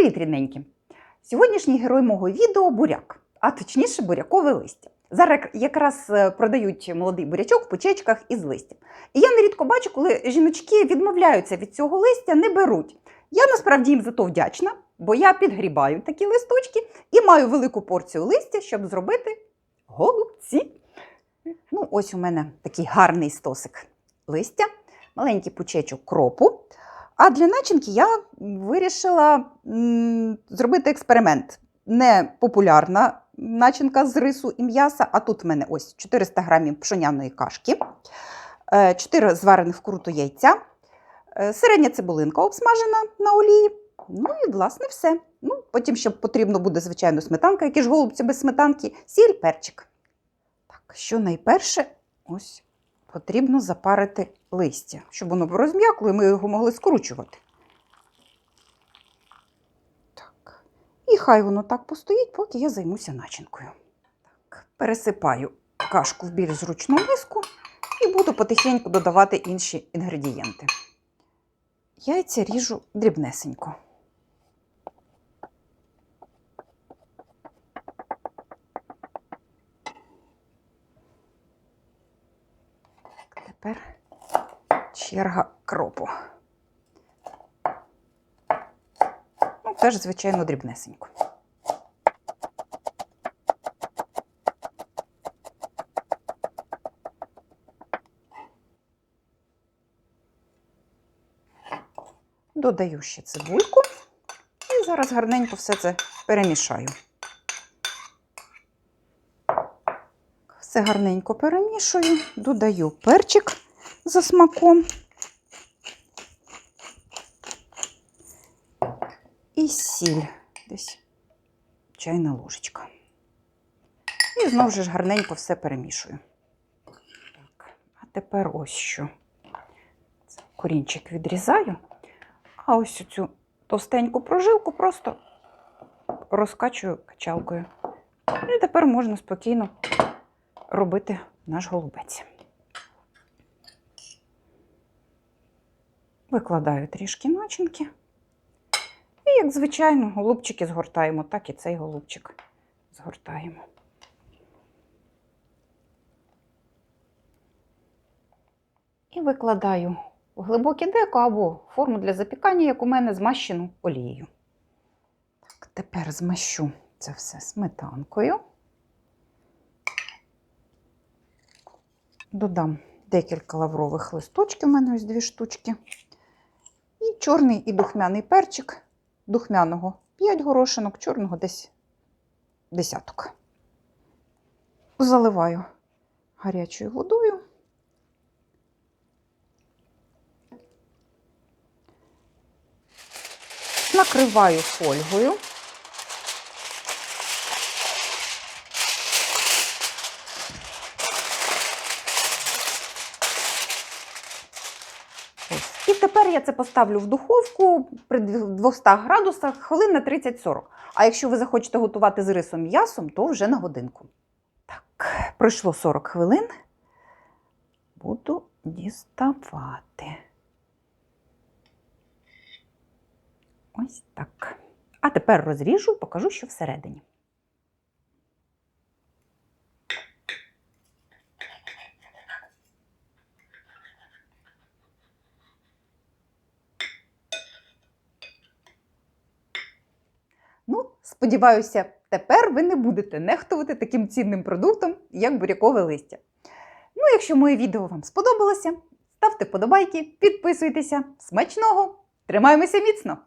Привіт, рідненькі! Сьогоднішній герой мого відео буряк, а точніше бурякове листя. Зараз якраз е, продають молодий бурячок в пучечках із листям. І я нерідко бачу, коли жіночки відмовляються від цього листя, не беруть. Я насправді їм за то вдячна, бо я підгрібаю такі листочки і маю велику порцію листя, щоб зробити голубці. Ну, ось у мене такий гарний стосик листя, маленький пучечок кропу. А для начинки я вирішила зробити експеримент. Не популярна начинка з рису і м'яса, а тут в мене ось 400 грамів пшоняної кашки, 4 зварених вкруту яйця, е, середня цибулинка обсмажена на олії. Ну і, власне, все. Ну, потім, ще потрібно буде, звичайно, сметанка, які ж голубці без сметанки, сіль, перчик. Так, що найперше, ось потрібно запарити листя, щоб воно розм'якло і ми його могли скручувати. Так. І хай воно так постоїть, поки я займуся начинкою. Так. Пересипаю кашку в більш зручну миску і буду потихеньку додавати інші інгредієнти. Яйця ріжу дрібнесенько. Тепер черга кропу. Ну, теж, звичайно, дрібнесенько. Додаю ще цибульку і зараз гарненько все це перемішаю. Все гарненько перемішую, додаю перчик за смаком. І сіль десь чайна ложечка. І знову ж гарненько все перемішую. Так, а тепер ось що. Корінчик відрізаю, а ось цю товстеньку прожилку просто розкачую качалкою. І тепер можна спокійно робити наш голубець. Викладаю трішки начинки. І, як звичайно, голубчики згортаємо, так і цей голубчик згортаємо. І викладаю у глибоке деко або форму для запікання, як у мене змащену олією. Так, тепер змащу це все сметанкою. Додам декілька лаврових листочків, у мене ось дві штучки. І чорний і духмяний перчик. Духмяного 5 горошинок, чорного десь десяток. Заливаю гарячою водою. Накриваю фольгою. Тепер я це поставлю в духовку при 200 градусах хвилин на 30-40. А якщо ви захочете готувати з рисом м'ясом, то вже на годинку. Так, пройшло 40 хвилин. Буду діставати. Ось так. А тепер розріжу, покажу, що всередині. Ну, сподіваюся, тепер ви не будете нехтувати таким цінним продуктом, як бурякове листя. Ну, якщо моє відео вам сподобалося, ставте подобайки, підписуйтеся. Смачного! Тримаємося міцно!